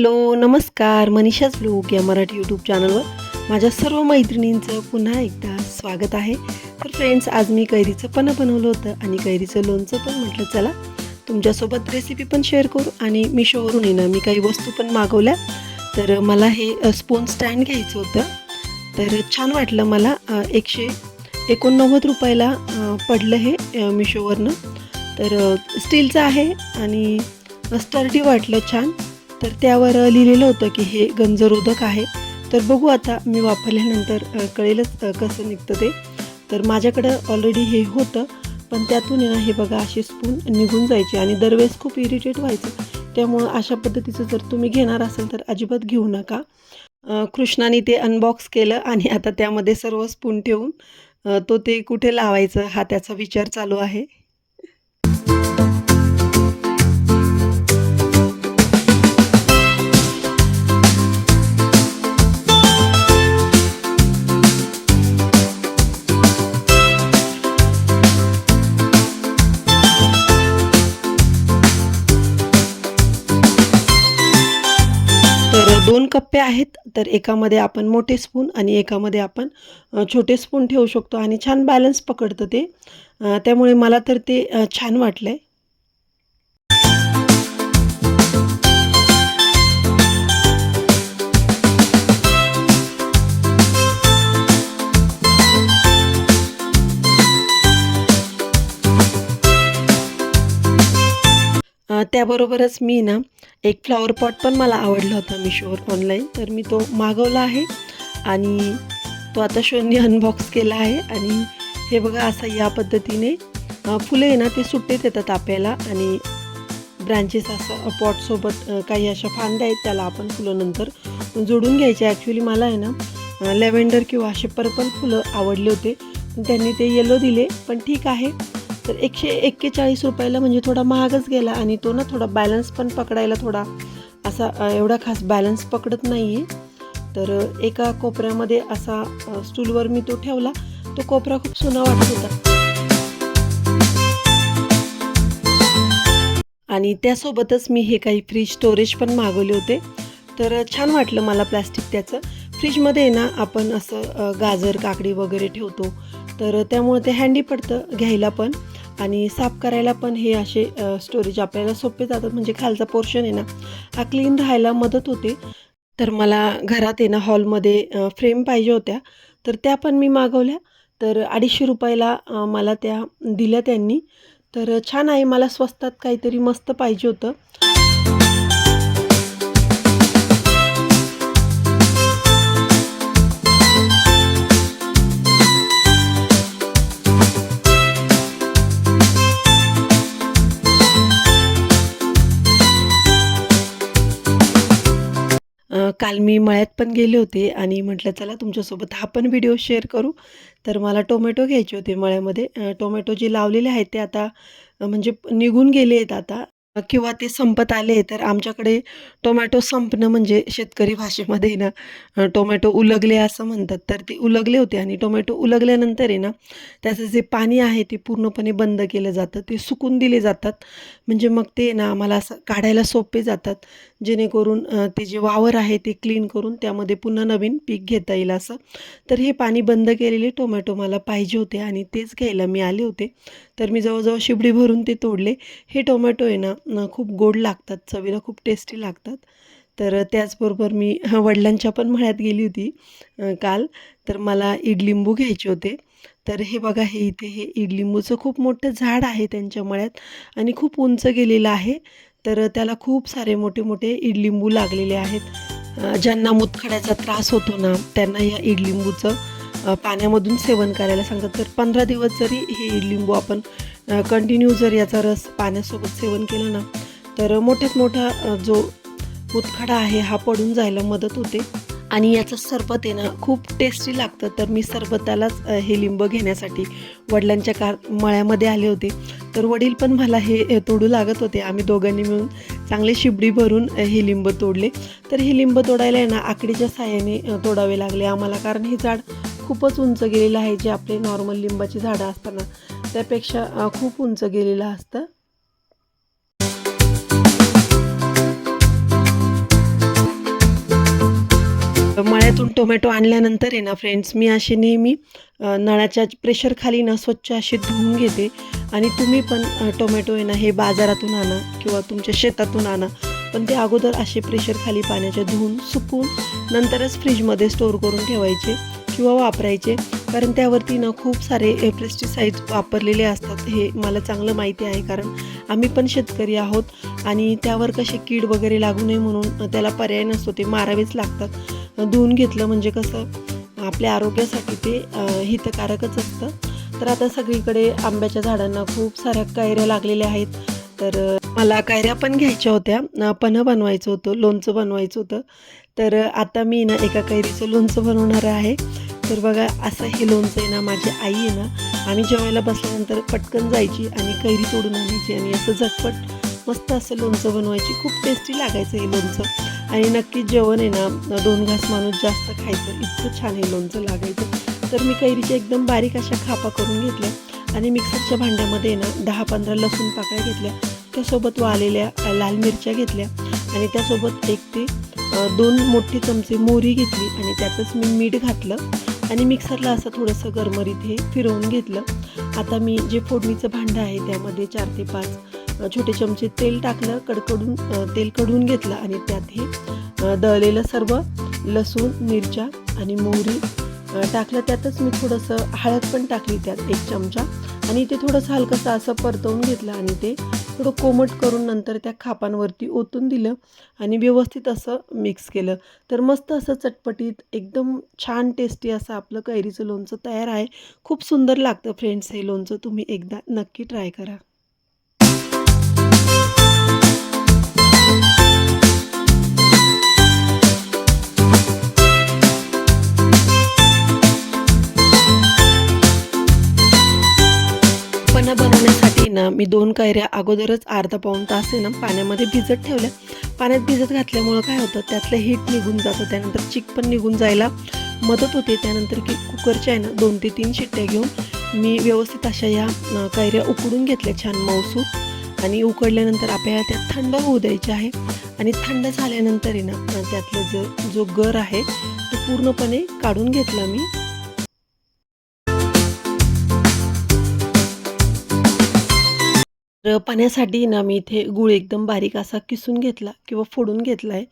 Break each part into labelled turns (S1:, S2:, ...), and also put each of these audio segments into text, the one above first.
S1: Hello नमस्कार. मनीषाच blog या Marathi YouTube चॅनलवर माझ्या सर्व मैत्रिणींचं पुन्हा एकदा स्वागत आहे. तर फ्रेंड्स आज मी कैरीचं पण बनवलं होतं आणि कैरीचं लोणचं पण म्हटलं चला तुमच्यासोबत रेसिपी पण शेअर करू आणि मिशोवरून आहे ना मी काही वस्तू पण मागवल्या. तर मला हे स्पून स्टँड घ्यायचं होतं. तर छान वाटलं मला एकशे एकोणनव्वद रुपयाला पडलं हे मिशोवरनं. तर स्टीलचं आहे आणि स्टर्डी वाटलं छान. तर त्यावर लिहिलेलं होतं की हे गंजरोधक आहे. तर बघू आता मी वापरल्यानंतर कळेलच कसं निघतं ते. तर माझ्याकडं ऑलरेडी हे होतं पण त्यातून ना हे बघा अशी स्पून निघून जायची आणि दरवेळेस खूप इरिटेट व्हायचं. त्यामुळं अशा पद्धतीचं जर तुम्ही घेणार असाल तर अजिबात घेऊ नका. कृष्णाने ते अनबॉक्स केलं आणि आता त्यामध्ये सर्व स्पून ठेवून तो ते कुठे लावायचं हा त्याचा विचार चालू आहे. दोन कप्पे आहेत तर एकामध्ये आपण मोठे स्पून आणि एकामध्ये आपण छोटे स्पून ठेवू शकतो आणि छान बॅलन्स पकडतं ते. त्यामुळे मला तर ते छान वाटलं आहे त्याबरोबरच मी ना एक फ्लॉवर पॉट पण मला आवडला होता मिशोवर ऑनलाईन तर मी तो मागवला आहे आणि तो आता शोनी अनबॉक्स केला आहे. आणि हे बघा असं या पद्धतीने फुले फुलं आहे ना ते सुट्टेत येतात आपल्याला आणि ब्रँचेस असं पॉटसोबत काही अशा फांद्या आहेत त्याला आपण फुलं नंतर जोडून घ्यायचे. ॲक्च्युली मला आहे ना लॅव्हेंडर किंवा असे पर्पल फुलं आवडले होते. त्यांनी ते येलो दिले पण ठीक आहे. तर एकशे एक्केचाळीस रुपयाला म्हणजे थोडा महागच गेला आणि तो ना थोडा बॅलन्स पण पकडायला थोडा असा एवढा खास बॅलन्स पकडत नाही आहे तर एका कोपऱ्यामध्ये असा स्टूलवर मी तो ठेवला. तो कोपरा खूप सुना वाटत होता. आणि त्यासोबतच मी हे काही फ्रीज स्टोरेज पण मागवले होते. तर छान वाटलं मला प्लॅस्टिक त्याचं. फ्रीजमध्ये ना आपण असं गाजर काकडी वगैरे ठेवतो. तर त्यामुळे ते हँडी पडतं घ्यायला पण. आणि साफ करायला पण हे असे स्टोरेज आपल्याला सोपे जातात. म्हणजे खालचा पोर्शन आहे ना हा क्लीन राहायला मदत होते. तर मला घरात आहे ना हॉलमध्ये फ्रेम पाहिजे होत्या. तर त्या पण मी मागवल्या. तर अडीचशे रुपयाला मला त्या दिल्या त्यांनी. तर छान आहे. मला स्वस्तात काहीतरी मस्त पाहिजे होतं. काल मी मळ्यात पण गेले होते आणि म्हटलं चला तुमच्यासोबत हा पण व्हिडिओ शेअर करू. तर मला टोमॅटो घ्यायचे होते मळ्यामध्ये. टोमॅटो जे लावलेले आहेत ते आता म्हणजे निघून गेले आहेत आता. किंवा ते संपत आले तर आमच्याकडे टोमॅटो संपणं म्हणजे शेतकरी भाषेमध्ये ना टोमॅटो उलगले असं म्हणतात. तर ते उलगले होते आणि टोमॅटो उलगल्यानंतर आहे ना त्याचं जे पाणी आहे ते पूर्णपणे बंद केलं जातं. ते सुकून दिले जातात. म्हणजे मग ते ना आम्हाला असं काढायला सोपे जातात. जेणेकरून ते जे वावर आहे ते क्लीन करून त्यामध्ये पुन्हा नवीन पीक घेता येईल असं. तर हे पाणी बंद केलेले टोमॅटो मला पाहिजे होते आणि तेच घ्यायला मी आले होते. तर मी जवळजवळ शिबडी भरून ते तोडले. हे टोमॅटो आहे ना खूप गोड लागतात चवीला खूप टेस्टी लागतात. तर त्याचबरोबर मी वडिलांच्या पण मळ्यात गेली होती काल. तर मला इडलिंबू घ्यायचे होते. तर हे बघा हे इथे हे इडलिंबूचं खूप मोठं झाड आहे त्यांच्या मळ्यात आणि खूप उंच गेलेलं आहे. तर त्याला खूप सारे मोठे मोठे इडलिंबू लागलेले आहेत. ज्यांना मुतखड्याचा त्रास होतो ना त्यांना या इडलिंबूचं पाण्यामधून सेवन करायला सांगतात. तर पंधरा दिवस जरी हे इडलिंबू आपण कंटिन्यू जर याचा रस पाण्यासोबत सेवन केलं ना तर मोठ्यात मोठा जो मुतखडा आहे हा पडून जायला मदत होते. आणि याचं सरबत आहे ना खूप टेस्टी लागतं. तर मी सरबतालाच हे लिंब घेण्यासाठी वडिलांच्या कार मळ्यामध्ये आले होते. तर वडील पण मला हे तोडू लागत होते. आम्ही दोघांनी मिळून चांगले शिबडी भरून हे लिंब तोडले. तर हे लिंब तोडायला आहे ना आकडीच्या साह्याने तोडावे लागले. आम्हाला कारण हे झाड खूपच उंच गेलेलं आहे जे आपले नॉर्मल लिंबाची झाडं असताना. त्यापेक्षा खूप उंच गेलेलं असतं. मळ्यातून टोमॅटो आणल्यानंतर आहे ना फ्रेंड्स मी अशी नेहमी नळाच्या प्रेशरखाली ना स्वच्छ अशी धुवून घेते. आणि तुम्ही पण टोमॅटो आहे ना हे बाजारातून आणा किंवा तुमच्या शेतातून आणा. पण ते अगोदर असे प्रेशरखाली पाण्याच्या धुवून सुकून नंतरच फ्रीजमध्ये स्टोअर करून ठेवायचे किंवा वापरायचे. कारण त्यावरती ना खूप सारे पेस्टिसाईड्स वापरलेले असतात. हे मला चांगलं माहिती आहे कारण आम्ही पण शेतकरी आहोत आणि त्यावर कसे कीड वगैरे लागू नये म्हणून त्याला पर्याय नसतो. ते मारावेच लागतात. धुवून घेतलं म्हणजे कसं आपल्या आरोग्यासाठी ते हितकारकच असतं. तर आता सगळीकडे आंब्याच्या झाडांना खूप साऱ्या कैऱ्या लागलेल्या आहेत. तर मला कायऱ्या पण घ्यायच्या होत्या. अ, बनवायचं होतं. लोणचं बनवायचं होतं. तर आता मी ना एका कैरीचं लोणचं बनवणार आहे. तर बघा असं हे लोणचं आहे ना माझी आई आहे ना आम्ही जेवायला बसल्यानंतर पटकन जायची आणि कैरी तोडून आणायची आणि असं झटपट मस्त असं लोणचं बनवायची. खूप टेस्टी लागायचं हे लोणचं. आणि नक्कीच जेवण आहे ना दोन घास माणूस जास्त खायचं. इतकं छान हे लोणचं लागायचं. तर मी कैरीच्या एकदम बारीक अशा खापा करून घेतल्या आणि मिक्सरच्या भांड्यामध्ये ना दहा पंधरा लसूण पाकळ्या घेतल्या. त्यासोबत वाळलेल्या लाल मिरच्या घेतल्या आणि त्यासोबत एक ते दोन मोठे चमचे मोहरी घेतली आणि त्यातच मी मीठ घातलं. आणि मिक्सरला असं थोडंसं गरमरीत हे फिरवून घेतलं. आता मी जे फोडणीचं भांडं आहे त्यामध्ये चार ते पाच छोटे चमचे तेल टाकलं कडकडून तेल कडून घेतलं आणि त्यात हे दळलेलं सर्व लसूण मिरच्या आणि मोहरी टाकलं. त्यातच मी थोडंसं हळद पण टाकली त्यात एक चमचा. आणि ते थोडंसं हलकंसं असं परतवून घेतलं आणि ते थोडं कोमट करून नंतर त्या खापांवरती ओतून दिलं आणि व्यवस्थित असं मिक्स केलं. तर मस्त असं चटपटीत एकदम छान टेस्टी असं आपलं कैरीचं लोणचं तयार आहे. खूप सुंदर लागतं फ्रेंड्स हे लोणचं तुम्ही एकदा नक्की ट्राय करा. पन्हा बनवण्यासाठी ना मी दोन कैऱ्या अगोदरच अर्धा पाऊन तास आहे ना पाण्यामध्ये भिजत ठेवल्या. पाण्यात भिजत घातल्यामुळं काय होतं त्यातलं हीट निघून जातं त्यानंतर चिक पण निघून जायला मदत होते. त्यानंतर की कुकरच्या आहे ना दोन ते तीन शिट्ट्या घेऊन मी व्यवस्थित अशा या कैऱ्या उकडून घेतल्या छान मऊसूत. आणि उकडल्यानंतर आपल्याला त्यात थंड होऊ द्यायचे आहे. आणि थंड झाल्यानंतर आहे ना त्यातलं जो जो गर आहे तो पूर्णपणे काढून घेतला मी. तर पाण्यासाठी ना मी इथे गूळ एकदम बारीक असा किसून घेतला किंवा फोडून घेतला आहे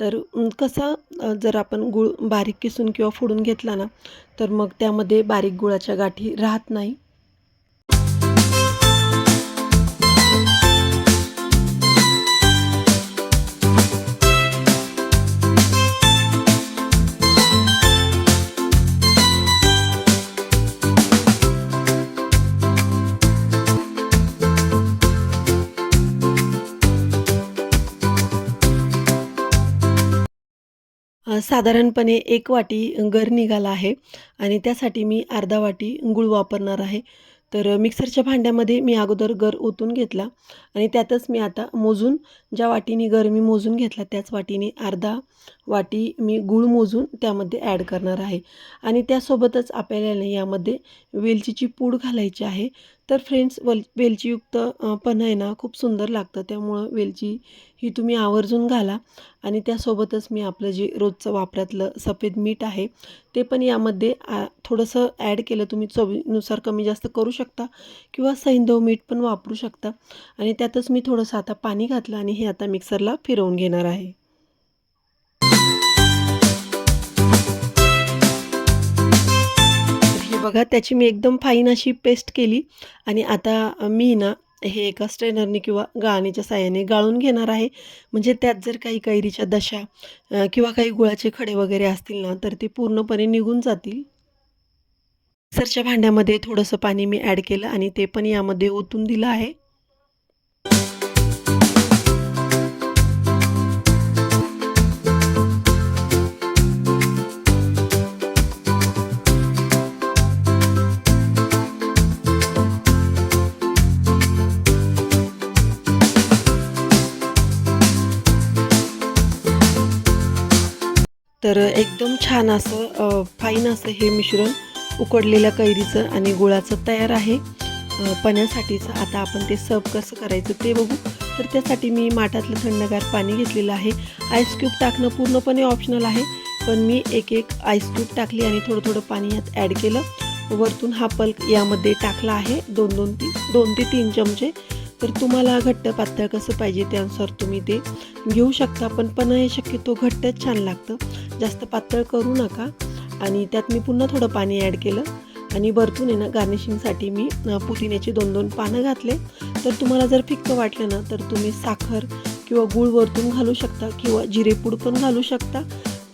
S1: तर कसा जर आपण गूळ बारीक किसून किंवा फोडून घेतला ना तर मग त्यामध्ये बारीक गुळाच्या गाठी राहत नाही. साधारणपणे एक वाटी गर निघाला आहे आणि त्यासाठी मी अर्धा वाटी गूळ वापरणार आहे. तर मिक्सरच्या भांड्यामध्ये मी अगोदर गर ओतून घेतला आणि त्यातच मी आता मोजून ज्या वाटीने गर मी मोजून घेतला त्याच वाटीने अर्धा वाटी मी गूळ मोजून त्यामध्ये ॲड करणार आहे. आणि त्यासोबतच आपल्याला यामध्ये वेलचीची पूड घालायची आहे. तर फ्रेंड्स वल वेलचीयुक्त पण आहे ना खूप सुंदर लागतं. त्यामुळं वेलची ही तुम्ही आवर्जून घाला आणि त्यासोबतच मी आपलं जे रोजचं वापरातलं सफेद मीठ आहे ते पण यामध्ये आ, थोडंसं ॲड केलं तुम्ही चवीनुसार कमी जास्त करू शकता किंवा सैंधव मीठ पण वापरू शकता. आणि त्यातच मी थोडंसं आता पाणी घातलं आणि हे आता मिक्सरला फिरवून घेणार आहे. बघा त्याची मी एकदम फाईन अशी पेस्ट केली आणि आता मी ना हे एका स्ट्रेनरने किंवा गाळणीच्या साह्याने गाळून घेणार आहे. म्हणजे त्यात जर काही कैरीच्या दशा किंवा काही गुळाचे खडे वगैरे असतील ना तर ते पूर्णपणे निघून जातील. मिक्सरच्या भांड्यामध्ये थोडंसं पाणी मी ॲड केलं आणि ते पण यामध्ये ओतून दिलं आहे. तर एकदम छान असं फाईन असं हे मिश्रण उकडलेल्या कैरीचं आणि गुळाचं तयार आहे. पण्यासाठीचं आता आपण ते सर्व कसं करायचं ते बघू. तर त्यासाठी मी माठातलं थंडगार पाणी घेतलेलं आहे. आईस क्यूब टाकणं पूर्णपणे ऑप्शनल आहे. पण मी एक एक आईस क्यूब टाकली आणि थोडं थोडं पाणी यात ॲड केलं. वरतून हा पल्क यामध्ये टाकला आहे. दोन दोन ती दोन ते तीन चमचे. तर तुम्हाला घट्ट पातळ कसं पाहिजे त्यानुसार तुम्ही ते घेऊ शकता. पण पण हे शक्यतो घट्टच छान लागतं. जास्त पातळ करू नका. आणि त्यात मी पुन्हा थोडं पाणी ॲड केलं. आणि वरतून आहे ना गार्निशिंगसाठी मी पुदिन्याचे दोन दोन पानं घातले. तर तुम्हाला जर फिक्क वाटलं ना तर तुम्ही साखर किंवा गूळ वरतून घालू शकता किंवा जिरेपूड पण घालू शकता.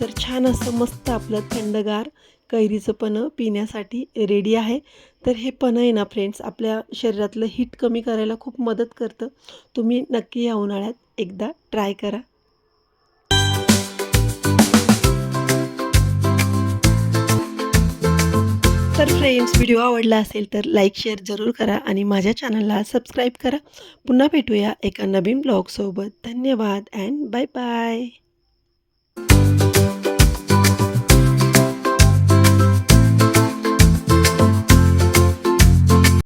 S1: तर छान असं मस्त आपलं थंडगार कैरीचं पणं पिण्यासाठी रेडी आहे. तर हे पणं आहे ना फ्रेंड्स आपल्या शरीरातलं हीट कमी करायला खूप मदत करतं. तुम्ही नक्की या उन्हाळ्यात एकदा ट्राय करा. तर फ्रेंड्स व्हिडिओ आवडला असेल तर लाईक शेअर जरूर करा आणि माझ्या चॅनलला सबस्क्राईब करा. पुन्हा भेटूया एका नवीन ब्लॉगसोबत धन्यवाद अँड बाय बाय